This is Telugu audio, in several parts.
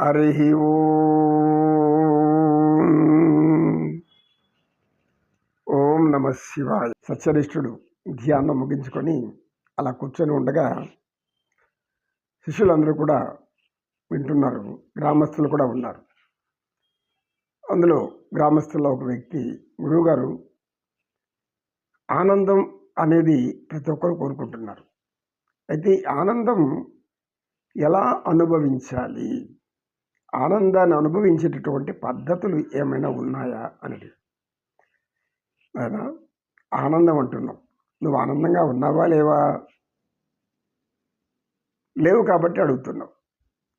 హరి ఓం. ఓం నమ శివాయ. సత్యనిష్ఠుడు ధ్యానం ముగించుకొని అలా కూర్చొని ఉండగా శిష్యులందరూ కూడా వింటున్నారు. గ్రామస్తులు కూడా ఉన్నారు. అందులో గ్రామస్తుల్లో ఒక వ్యక్తి గురువుగారు ఆనందం అనేది ప్రతి ఒక్కరు కోరుకుంటున్నారు. అయితే ఆనందం ఎలా అనుభవించాలి? ఆనందాన్ని అనుభవించేటటువంటి పద్ధతులు ఏమైనా ఉన్నాయా అనేది ఆనందం అంటున్నావు నువ్వు ఆనందంగా ఉన్నావా లేవా? లేవు కాబట్టి అడుగుతున్నావు.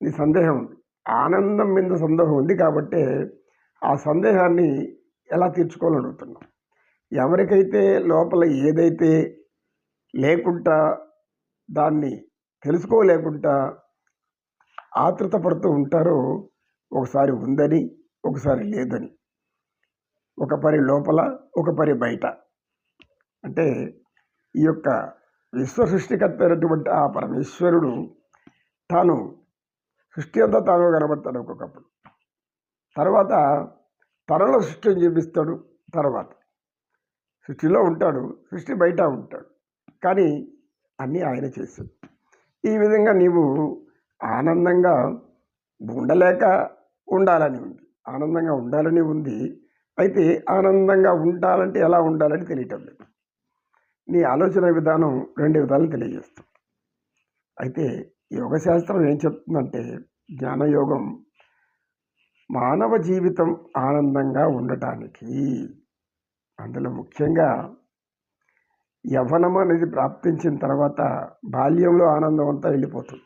నీ సందేహం ఉంది. ఆనందం మీద సందేహం ఉంది కాబట్టి ఆ సందేహాన్ని ఎలా తీర్చుకోవాలని అడుగుతున్నావు ఎవరికైతే లోపల ఏదైతే లేకుండా దాన్ని తెలుసుకోలేకుండా ఆతృత పడుతూ ఉంటారో ఒకసారి ఉందని ఒకసారి లేదని. ఒక పరి లోపల ఒక పరి బయట. అంటే ఈ యొక్క విశ్వ సృష్టికర్త అయినటువంటి ఆ పరమేశ్వరుడు తాను సృష్టి అంతా తాను కనబడతాడు ఒక్కొక్కప్పుడు. తర్వాత తనలో సృష్టిని చూపిస్తాడు తర్వాత. సృష్టిలో ఉంటాడు సృష్టి బయట ఉంటాడు. కానీ అన్నీ ఆయన చేశాడు. ఈ విధంగా నీవు ఆనందంగా ఉండలేక ఉండాలని ఉంది. ఆనందంగా ఉండాలని ఉంది. అయితే ఆనందంగా ఉండాలంటే ఎలా ఉండాలని తెలియటం లేదు. నీ ఆలోచన విధానం రెండు విధాలు తెలియజేస్తుంది. అయితే యోగశాస్త్రం ఏం చెప్తుందంటే జ్ఞానయోగం మానవ జీవితం ఆనందంగా ఉండటానికి అందులో ముఖ్యంగా యవ్వనం అనేది ప్రాప్తించిన తర్వాత బాల్యంలో ఆనందం అంతా వెళ్ళిపోతుంది.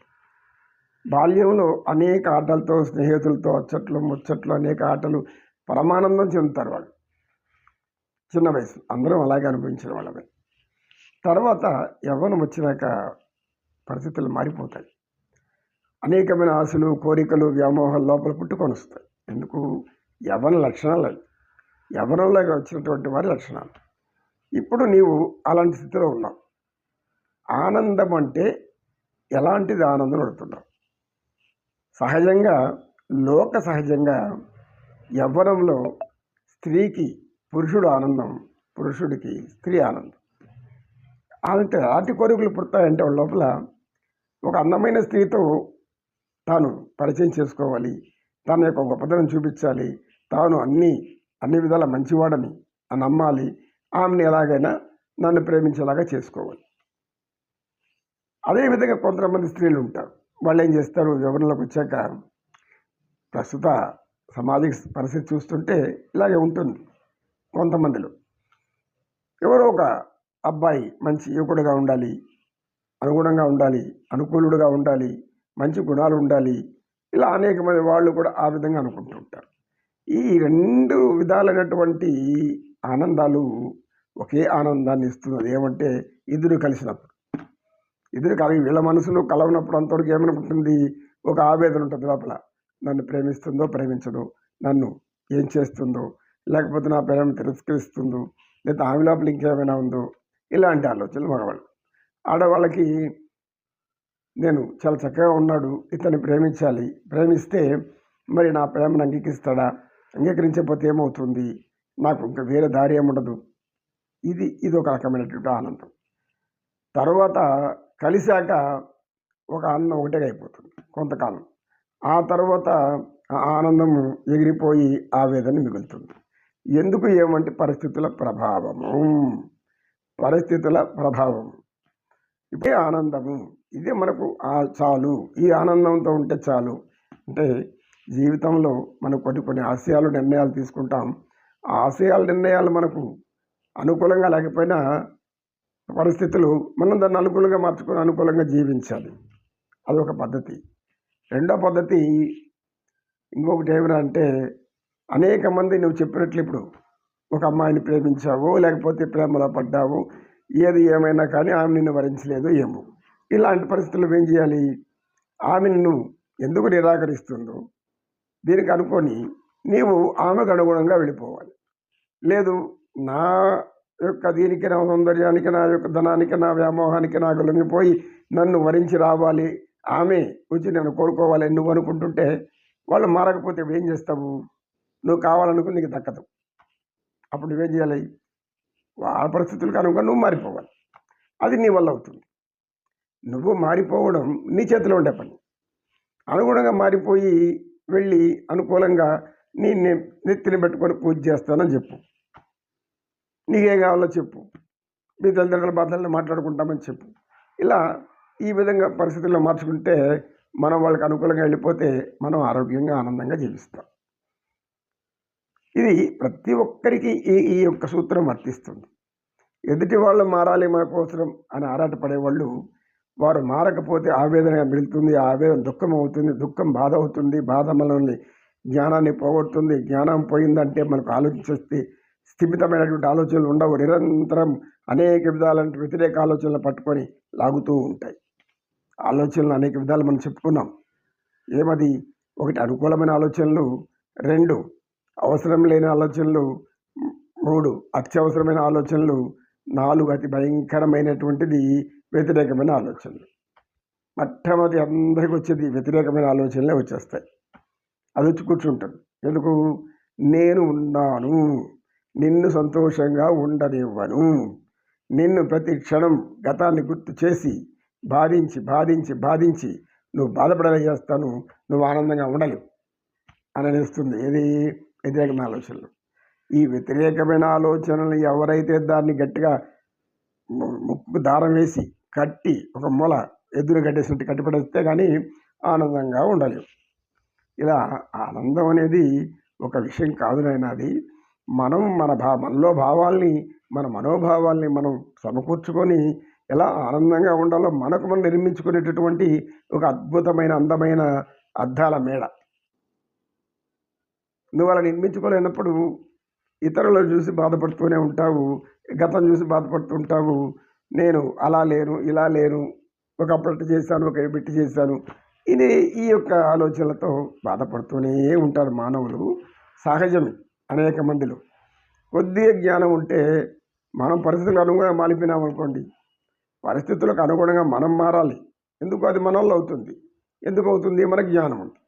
బాల్యంలో అనేక ఆటలతో స్నేహితులతో అచ్చట్లు ముచ్చట్లు అనేక ఆటలు పరమానందం చెందుతారు వాళ్ళు. చిన్న వయసు. అందరం అలాగే అనుభవించిన వాళ్ళమే. తర్వాత యవ్వనం వచ్చినాక పరిస్థితులు మారిపోతాయి. అనేకమైన ఆశలు కోరికలు వ్యామోహాలు లోపల పుట్టుకొని వస్తాయి. ఎందుకు? యవ్వన లక్షణాలు అవి. యవ్వనంలోకి వచ్చినటువంటి వారి లక్షణాలు. ఇప్పుడు నీవు అలాంటి స్థితిలో ఉన్నావు. ఆనందం అంటే ఎలాంటిది ఆనందం పడుతున్నావు సహజంగా లోక సహజంగా యవ్వనంలో స్త్రీకి పురుషుడు ఆనందం పురుషుడికి స్త్రీ ఆనందం. అంటే ఆటి కోరికలు పుడతాయంటే వాళ్ళ లోపల ఒక అందమైన స్త్రీతో తాను పరిచయం చేసుకోవాలి. తన యొక్క గొప్పతనం చూపించాలి. తాను అన్ని అన్ని విధాల మంచివాడని అని నమ్మాలి. ఆమెను ఎలాగైనా నన్ను ప్రేమించేలాగా చేసుకోవాలి. అదేవిధంగా కొంతమంది స్త్రీలు ఉంటారు. వాళ్ళు ఏం చేస్తారు? వివరణలోకి వచ్చాక ప్రస్తుత సమాజిక పరిస్థితి చూస్తుంటే ఇలాగే ఉంటుంది కొంతమందిలో. ఎవరో ఒక అబ్బాయి మంచి యువకుడుగా ఉండాలి అనుగుణంగా ఉండాలి అనుకూలుడుగా ఉండాలి మంచి గుణాలు ఉండాలి ఇలా అనేక మంది వాళ్ళు కూడా ఆ విధంగా అనుకుంటూ ఉంటారు. ఈ రెండు విధాలైనటువంటి ఆనందాలు ఒకే ఆనందాన్ని ఇస్తున్నది. ఏమంటే ఇద్దరు కలిసినప్పుడు. ఇద్దరు కానీ వీళ్ళ మనసులో కలవనప్పుడు అంతవరకు ఏమనుకుంటుంది ఒక ఆవేదన ఉంటుంది లోపల. నన్ను ప్రేమిస్తుందో ప్రేమించదో నన్ను ఏం చేస్తుందో లేకపోతే నా ప్రేమ తిరస్కరిస్తుందో లేదా ఆమె లోపల ఇంకేమైనా ఉందో ఇలాంటి ఆలోచనలు మగవాళ్ళు. ఆడవాళ్ళకి నేను చాలా చక్కగా ఉన్నాడు ఇతన్ని ప్రేమించాలి. ప్రేమిస్తే మరి నా ప్రేమను అంగీకరిస్తాడా? అంగీకరించకపోతే ఏమవుతుంది? నాకు ఇంకా వేరే దారి ఏముండదు. ఇది ఇది ఒక రకమైనటువంటి ఆనందం. తర్వాత కలిశాక ఒక అన్నం ఒకటే అయిపోతుంది కొంతకాలం. ఆ తర్వాత ఆ ఆనందము ఎగిరిపోయి ఆవేదన మిగులుతుంది. ఎందుకు ఏమంటే పరిస్థితుల ప్రభావము. పరిస్థితుల ప్రభావం. ఇదే ఆనందము. ఇదే మనకు ఆ చాలు. ఈ ఆనందంతో ఉంటే చాలు. అంటే జీవితంలో మనం కొన్ని కొన్ని ఆశయాలు నిర్ణయాలు తీసుకుంటాం. ఆ ఆశయాల నిర్ణయాలు మనకు అనుకూలంగా లేకపోయినా పరిస్థితులు మనం దాన్ని అనుకూలంగా మార్చుకొని అనుకూలంగా జీవించాలి. అదొక పద్ధతి. రెండో పద్ధతి ఇంకొకటి ఏమిరా అంటే అనేక మంది నువ్వు చెప్పినట్లు ఇప్పుడు ఒక అమ్మాయిని ప్రేమించావు లేకపోతే ప్రేమలో పడ్డావు ఏది ఏమైనా కానీ ఆమె నిన్ను వరించలేదు ఏమో. ఇలాంటి పరిస్థితులు ఏం చేయాలి? ఆమె నిన్ను ఎందుకు నిరాకరిస్తుందో దీనికి అనుకొని నీవు ఆమెకు అనుగుణంగా వెళ్ళిపోవాలి. లేదు నా యొక్క దీనికి నా సౌందర్యానికి నా యొక్క ధనానికి నా వ్యామోహానికి నాకు లొంగిపోయి నన్ను వరించి రావాలి. ఆమె వచ్చి నేను కోరుకోవాలి నువ్వు అనుకుంటుంటే వాళ్ళు మారకపోతే ఏం చేస్తావు? నువ్వు కావాలనుకుని నీకు దక్కదు. అప్పుడు నువ్వేం చేయాలి? వాళ్ళ పరిస్థితులకు కనుక నువ్వు మారిపోవాలి. అది నీ వల్ల అవుతుంది. నువ్వు మారిపోవడం నీ చేతిలో ఉండే పని. అనుగుణంగా మారిపోయి వెళ్ళి అనుకూలంగా నీ నెత్తిని పెట్టుకొని పూజ చేస్తానని చెప్పు. నీకేం కావాలో చెప్పు. మీ తల్లిదండ్రుల బాధలను మాట్లాడుకుంటామని చెప్పు. ఇలా ఈ విధంగా పరిస్థితుల్లో మార్చుకుంటే మనం వాళ్ళకి అనుకూలంగా వెళ్ళిపోతే మనం ఆరోగ్యంగా ఆనందంగా జీవిస్తాం. ఇది ప్రతి ఒక్కరికి ఈ ఈ యొక్క సూత్రం వర్తిస్తుంది. ఎదుటి వాళ్ళు మారాలి మన అవసరం అని ఆరాటపడేవాళ్ళు వారు మారకపోతే ఆవేదన మిగులుతుంది ఆవేదన దుఃఖం అవుతుంది దుఃఖం బాధ అవుతుంది బాధ మనల్ని జ్ఞానాన్ని పోగొడుతుంది. జ్ఞానం పోయిందంటే మనకు ఆలోచిస్తే స్థిమితమైనటువంటి ఆలోచనలు ఉండవు. నిరంతరం అనేక విధాలైన వ్యతిరేక ఆలోచనలు పట్టుకొని లాగుతూ ఉంటాయి. ఆలోచనలు అనేక విధాలు మనం చెప్పుకున్నాం. ఏమది? ఒకటి అనుకూలమైన ఆలోచనలు. రెండు అవసరం లేని ఆలోచనలు. మూడు అత్యవసరమైన ఆలోచనలు. నాలుగు అతి భయంకరమైనటువంటిది వ్యతిరేకమైన ఆలోచనలు. మొట్టమొదటి అందరికి వచ్చేది వ్యతిరేకమైన ఆలోచనలే వచ్చేస్తాయి. అది వచ్చి కూర్చుంటుంది. ఎందుకు? నేను ఉన్నాను. నిన్ను సంతోషంగా ఉండనివ్వను. నిన్ను ప్రతి క్షణం గతాన్ని గుర్తు చేసి బాధించి బాధించి బాధించి నువ్వు బాధపడలే చేస్తాను నువ్వు ఆనందంగా ఉండలేవు అని అనిస్తుంది ఏది? వ్యతిరేకమైన ఆలోచనలు. ఈ వ్యతిరేకమైన ఆలోచనలు ఎవరైతే దాన్ని గట్టిగా ముక్కు దారం వేసి కట్టి ఒక మూల ఎదురు కట్టేసినట్టు కట్టిపడేస్తే కానీ ఆనందంగా ఉండలేవు. ఇలా ఆనందం అనేది ఒక విషయం కాదు నాయన అది. మనం మన భా మనలో భావాల్ని మన మనోభావాల్ని మనం సమకూర్చుకొని ఎలా ఆనందంగా ఉండాలో మనకు మనం నిర్మించుకునేటటువంటి ఒక అద్భుతమైన అందమైన అద్దాల మేడ. నువ్వు అలా నిర్మించుకోలేనప్పుడు ఇతరులను చూసి బాధపడుతూనే ఉంటావు గతం చూసి బాధపడుతుంటావు నేను అలా లేను ఇలా లేను ఒకప్పటి చేశాను ఒక బిట్టి చేశాను. ఇది ఈ యొక్క ఆలోచనలతో బాధపడుతూనే ఉంటారు మానవులు సహజమే. అనేక మందిలో. కొద్దిగా జ్ఞానం ఉంటే మనం పరిస్థితులకు అనుగుణంగా మాలిపోయినాం అనుకోండి. పరిస్థితులకు అనుగుణంగా మనం మారాలి. ఎందుకు అది మనల్లో అవుతుంది? ఎందుకు అవుతుంది? మనకు జ్ఞానం ఉంది.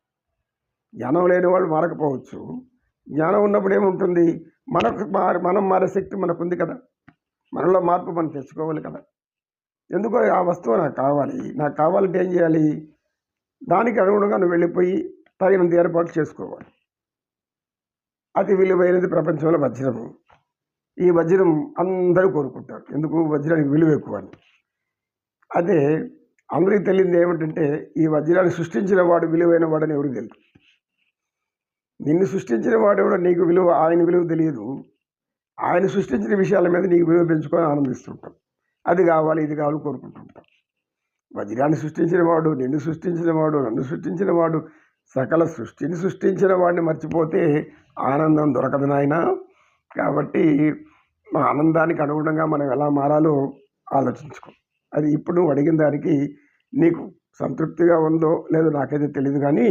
జ్ఞానం లేని వాళ్ళు మారకపోవచ్చు. జ్ఞానం ఉన్నప్పుడు ఏముంటుంది? మనకు మారి మనం మారే శక్తి మనకు ఉంది కదా. మనలో మార్పు మనం తెచ్చుకోవాలి కదా. ఎందుకో ఆ వస్తువు నాకు కావాలి. నాకు కావాలంటే ఏం చేయాలి? దానికి అనుగుణంగా నువ్వు వెళ్ళిపోయి తగినంత ఏర్పాట్లు చేసుకోవాలి. అతి విలువైనది ప్రపంచంలో వజ్రము. ఈ వజ్రం అందరూ కోరుకుంటారు. ఎందుకు? వజ్రానికి విలువ ఎక్కువ అని. అదే అందరికీ తెలియదు ఏమిటంటే ఈ వజ్రాన్ని సృష్టించిన వాడు విలువైన వాడని ఎవరికి తెలియదు నిన్ను సృష్టించిన వాడు కూడా నీకు విలువ ఆయన విలువ తెలియదు. ఆయన సృష్టించిన విషయాల మీద నీకు విలువ పెంచుకొని ఆనందిస్తుంటాం. అది కావాలి ఇది కావాలి కోరుకుంటుంటాం. వజ్రాన్ని సృష్టించిన వాడు నిన్ను సృష్టించిన వాడు నన్ను సృష్టించిన వాడు సకల సృష్టిని సృష్టించిన వాడిని మర్చిపోతే ఆనందం దొరకదు నాయన. కాబట్టి మా ఆనందానికి అనుగుణంగా మనం ఎలా మారాలో ఆలోచించుకో. అది ఇప్పుడు నువ్వు అడిగిన దానికి నీకు సంతృప్తిగా ఉందో లేదో నాకైతే తెలియదు కానీ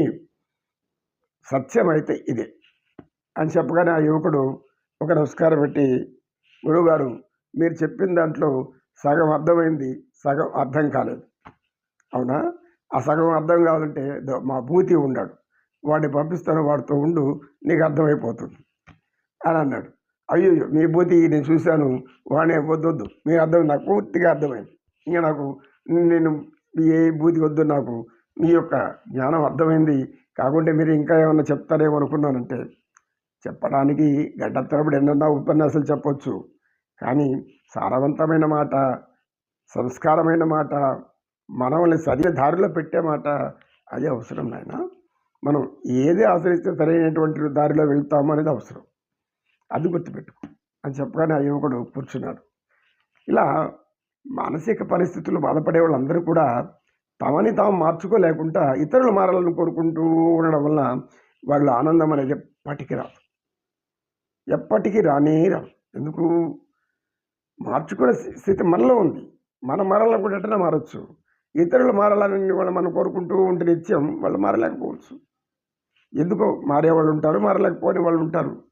సత్యం అయితే ఇదే అని చెప్పగానే ఆ యువకుడు ఒక నమస్కారం పెట్టి గురువుగారు మీరు చెప్పిన దాంట్లో సగం అర్థమైంది సగం అర్థం కాలేదు. అవునా? ఆ సగం అర్థం కావాలంటే దో- మా భూతి ఉన్నాడు వాడిని పంపిస్తాను వాడితో ఉండు నీకు అర్థమైపోతుంది అని అన్నాడు. అయ్యో మీ భూతి నేను చూశాను వాడిని వద్దొద్దు. మీ అర్థం నాకు పూర్తిగా అర్థమైంది. ఇంకా నాకు నేను మీ ఏ భూతి వద్దు నాకు మీ యొక్క జ్ఞానం అర్థమైంది. కాకుంటే మీరు ఇంకా ఏమన్నా చెప్తారేమో అనుకున్నానంటే చెప్పడానికి గడ్డ తరబడి ఎన్నన్నా ఉపన్యాసాలు చెప్పొచ్చు. కానీ సారవంతమైన మాట సంస్కారమైన మాట మనల్ని సరైన దారిలో పెట్టే మాట అదే అవసరం నాయన. మనం ఏది ఆశ్రయిస్తే సరైనటువంటి దారిలో వెళ్తాము అనేది అవసరం. అది గుర్తుపెట్టుకో అని చెప్పగానే ఆ యువకుడు కూర్చున్నాడు. ఇలా మానసిక పరిస్థితులు బాధపడే వాళ్ళందరూ కూడా తమని తాము మార్చుకోలేకుండా ఇతరులు మారాలని కోరుకుంటూ ఉండడం వల్ల వాళ్ళ ఆనందం అనేది ఎప్పటికీ రాదు. ఎప్పటికీ రానే రాదు. ఎందుకు? మార్చుకునే స్థితి మనలో ఉంది. మనం మారాలనుకుంటే మారచ్చు. ఇతరులు మారాలని వాళ్ళు మనం కోరుకుంటూ ఉంటే నిత్యం వాళ్ళు మారలేకపోవచ్చు. ఎందుకో మారేవాళ్ళు ఉంటారు మారలేకపోని వాళ్ళు ఉంటారు.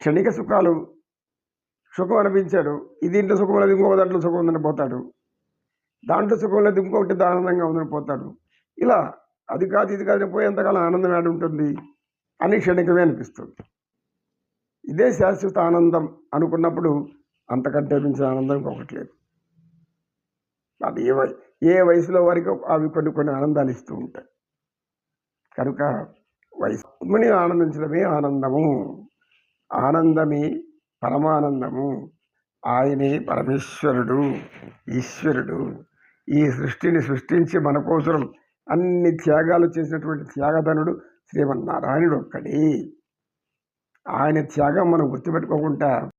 క్షణిక సుఖాలు సుఖం అనిపించాడు. ఇది ఇంట్లో సుఖం లేదు ఇంకొక దాంట్లో సుఖం ఉందని పోతాడు. దాంట్లో సుఖం లేదు ఇంకొకటి ఆనందంగా ఉందని పోతాడు. ఇలా అది కాదు ఇది కాదు పోయేంతకాలం ఆనందం ఏడు ఉంటుంది అని క్షణికమే అనిపిస్తుంది. ఇదే శాశ్వత ఆనందం అనుకున్నప్పుడు అంతకంటే మించిన ఆనందం ఇంకొకటి లేదు. అది ఏ ఏ వయసులో వరకు అవి కొన్ని కొన్ని ఆనందాలు ఇస్తూ ఉంటాయి. కనుక వయసు ముని ఆనందించడమే ఆనందము. ఆనందమే పరమానందము. ఆయనే పరమేశ్వరుడు ఈశ్వరుడు. ఈ సృష్టిని సృష్టించి మన కోసం అన్ని త్యాగాలు చేసినటువంటి త్యాగధనుడు శ్రీమన్నారాయణుడు ఒక్కడే. ఆయన త్యాగం మనం గుర్తుపెట్టుకోకుండా